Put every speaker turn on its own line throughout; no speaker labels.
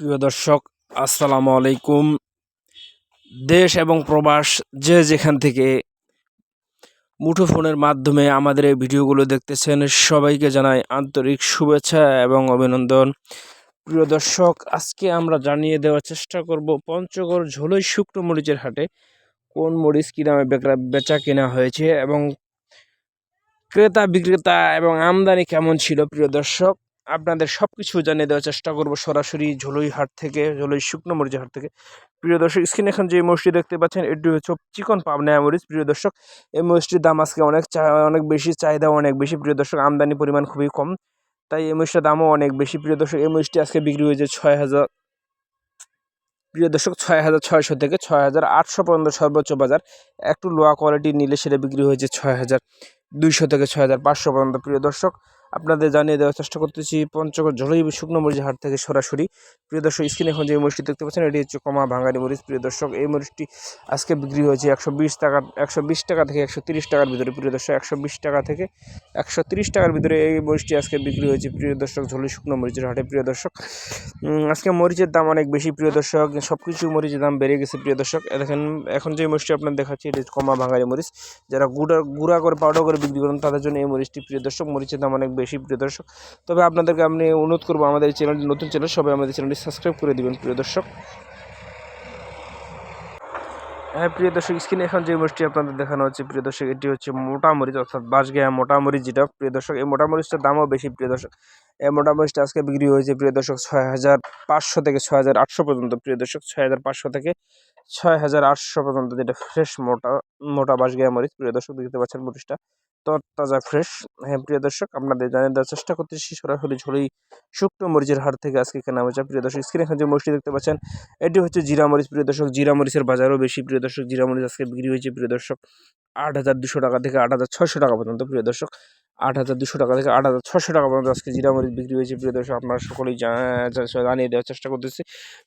প্রিয় দর্শক, আসসালামু আলাইকুম। দেশ এবং প্রবাস যে যেখান থেকে মুঠোফোনের মাধ্যমে আমাদের এই ভিডিওগুলো দেখতেছেন, সবাইকে জানাই আন্তরিক শুভেচ্ছা এবং অভিনন্দন। প্রিয় দর্শক, আজকে আমরা জানিয়ে দেওয়ার চেষ্টা করব পঞ্চগড় ঝোলই শুকনো মরিচের হাটে কোন মরিচ কী বেকরা- বেচা কেনা হয়েছে এবং ক্রেতা বিক্রেতা এবং আমদানি কেমন ছিল, প্রিয় দর্শক? আপনাদের সব কিছু জানিয়ে দেওয়ার চেষ্টা করব সরাসরি ঝোলই হাট থেকে, ঝোলই শুকনো মরিচের হাট থেকে। প্রিয় দর্শক, স্ক্রিন এখন যে মরিচটি দেখতে পাচ্ছেন, এটি হচ্ছে চিকন পাবনা মরিচ। প্রিয় দর্শক, এই মরিচটির দাম আজকে অনেক অনেক বেশি চাহিদা অনেক বেশি। প্রিয় দর্শক, আমদানি পরিমাণ খুবই কম, তাই এই মরিচটার দামও অনেক বেশি। প্রিয় দর্শক, এই মরিচটি আজকে বিক্রি হয়েছে ছয় হাজার, প্রিয় দর্শক, ছয় হাজার ছয়শো থেকে ছয় হাজার আটশো পর্যন্ত সর্বোচ্চ বাজার। একটু লোয়া কোয়ালিটি নিলে সেটা বিক্রি হয়েছে ছয় হাজার দুইশো থেকে ছয় হাজার পাঁচশো পর্যন্ত। প্রিয় দর্শক আপনাদের জানিয়ে দেওয়ার চেষ্টা করতেছি, পঞ্চগড় ঝলই শুকনো মরিচের হাট থেকে সরাসরি। প্রিয় দর্শক, স্ক্রিনে এখন যে মরিচটি দেখতে পাচ্ছেন, এটি হচ্ছে কমা ভাঙারি মরিচ। প্রিয় দর্শক, এই মরিচটি আজকে বিক্রি হয়েছে একশো বিশ টাকা, একশো বিশ টাকা থেকে একশো তিরিশ টাকার ভিতরে। প্রিয় দর্শক, একশো বিশ টাকা থেকে একশো তিরিশ টাকার ভিতরে এই মরিচটি আজকে বিক্রি হয়েছে। প্রিয় দর্শক ঝোলি শুকনো মরিচের হাটে। প্রিয় দর্শক আজকে মরিচের দাম অনেক বেশি। প্রিয় দর্শক সব কিছু মরিচের দাম বেড়ে গেছে। প্রিয় দর্শক দেখেন, এখন যে মরিচটি আপনার দেখাচ্ছি, এটি কমা ভাঙারি মরিচ। যারা গুঁড়া গুঁড়া করে, পাউডার করে বিক্রি করেন, তাদের জন্য এই মরিচটি, প্রিয় দর্শক, মরিচের দাম অনেক বেশি প্রিয় দর্শক। তবে আপনাদেরকে আমি অনুরোধ করব, আমাদের চ্যানেল নতুন চ্যানেল, সবাই আমাদের চ্যানেলটি সাবস্ক্রাইব করে দেবেন, প্রিয় দর্শক। হ্যাঁ প্রিয় দর্শক, স্ক্রিনে এখন যে মরিচটি আপনাদের দেখানো হচ্ছে, প্রিয় দর্শক, এটি হচ্ছে মোটামরিচ অর্থাৎ বাঁশগায়া মোটা মরিচ যেটা, প্রিয় দর্শক, এই মোটামরিচটার দামও বেশি, প্রিয় দর্শক। এই মোটা মরিচটা আজকে বিক্রি হয়েছে, প্রিয় দর্শক ছয় হাজার পাঁচশো থেকে ছয় হাজার আটশো পর্যন্ত। প্রিয় দর্শক ছয় হাজার পাঁচশো থেকে ছয় হাজার আটশো পর্যন্ত যেটা ফ্রেশ মোটা মোটা বাঁশগায়া মরিচ। প্রিয় দর্শক, দেখতে পাচ্ছেন মরিচটা তরতাজা ফ্রেশ হ্যাঁ প্রিয় দর্শক, আপনাদের জানিয়ে দেওয়ার চেষ্টা করতেছি, সরাসরি ঝোড়ি শুকনো মরিচের হাট থেকে আজকে কেনা হয়েছে। প্রিয় দর্শক, স্ক্রিনে এখন যে মরিচটি দেখতে পাচ্ছেন, এটি হচ্ছে জিরা মরিচ। প্রিয় দর্শক, জিরা মরিচের বাজারও বেশি। প্রিয় দর্শক, জিরা মরিচ আজকে বিক্রি হয়েছে, প্রিয় দর্শক, আট হাজার দুশো টাকা থেকে আট হাজার ছশো টাকা পর্যন্ত। প্রিয় দর্শক আট হাজার দুশো টাকা থেকে আট হাজার ছশো টাকা পর্যন্ত আজকে জিরা মরিচ বিক্রি হয়েছে। প্রিয় দর্শক, আপনারা সকলেই জানিয়ে দেওয়ার চেষ্টা করতেছি।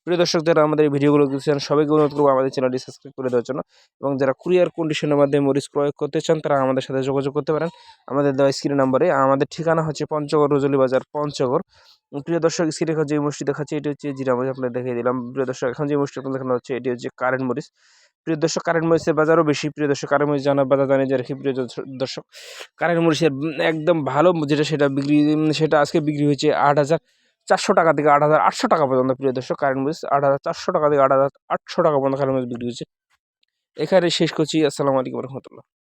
প্রিয় দর্শক, যারা আমাদের ভিডিওগুলো দেখছেন, সবাইকে অনুরোধ করব আমাদের চ্যানেলটি সাবস্ক্রাইব করে দেওয়ার জন্য এবং যারা কুরিয়ার কন্ডিশনের মাধ্যমে মরিচ ক্রয় করতে চান, তারা আমাদের সাথে যোগাযোগ করতে পারেন। আমাদের দেওয়া স্ক্রিন নাম্বারে, আমাদের ঠিকানা হচ্ছে পঞ্চগড় রজলি বাজার, পঞ্চগড়। প্রিয় দর্শক, স্ক্রিনে যে মুষ্টি দেখাচ্ছে, এটি হচ্ছে জিরা মরিচ আপনাদের দেখিয়ে দিলাম। প্রিয় দর্শক, এখন যে মুষ্টি আপনাদের দেখানো হচ্ছে, এটি হচ্ছে কারেন্ট মরিচ। প্রিয় দর্শক, কারেন্ট মরিচের বাজারও বেশি। প্রিয় দর্শক, কারেন্ট মরিচ জানার বাজার জানিয়ে যে রাখি প্রিয় দর্শক- কারেন্ট মরিচের একদম ভালো যেটা সেটা বিক্রি, সেটা আজকে বিক্রি হয়েছে আট হাজার চারশো টাকা থেকে আট হাজার আটশো টাকা পর্যন্ত, প্রিয় দর্শক, কারেন্ট মরিচ আট হাজার চারশো টাকা থেকে আট হাজার আটশো টাকা পর্যন্ত কারেন্ট মরিচ বিক্রি হয়েছে। এখানে শেষ করছি। আসসালামু আলাইকুম রহমতুল্লাহ।